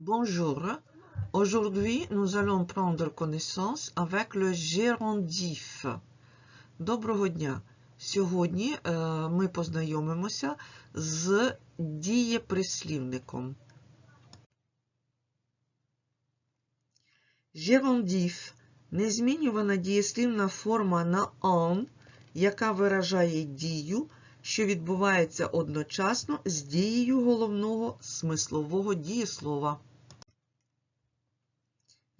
Bonjour. Aujourd'hui, nous allons prendre connaissance avec le gérondif. Доброго дня. Сьогодні е, ми познайомимося з дієприслівником. Герандіф – незмінювана дієслівна форма на «он», яка виражає дію, що відбувається одночасно з дією головного смислового дієслова.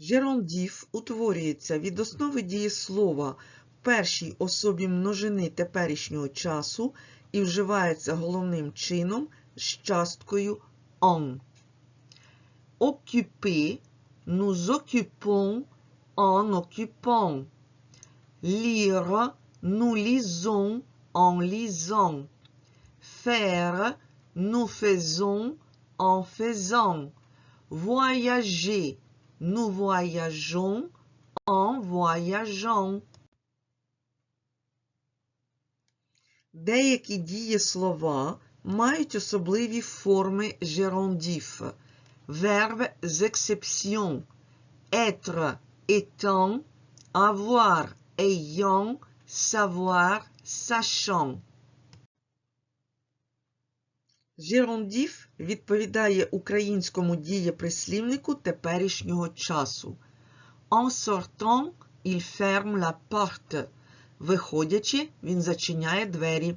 Герандіф утворюється від основи дієслова в першій особі множини теперішнього часу і вживається головним чином з часткою «on». Occuper – nous occupons en occupant. Lire – nous lisons en lisant. Faire – nous faisons en faisant. Voyager – nous voyageons en voyageant. Деякі дієслова мають особливі форми герандіф. Verbe exception être étant, avoir ayant, savoir sachant. Герандіф відповідає українському дієприслівнику теперішнього часу. En sortant, il ferme la porte. Виходячи, він зачиняє двері.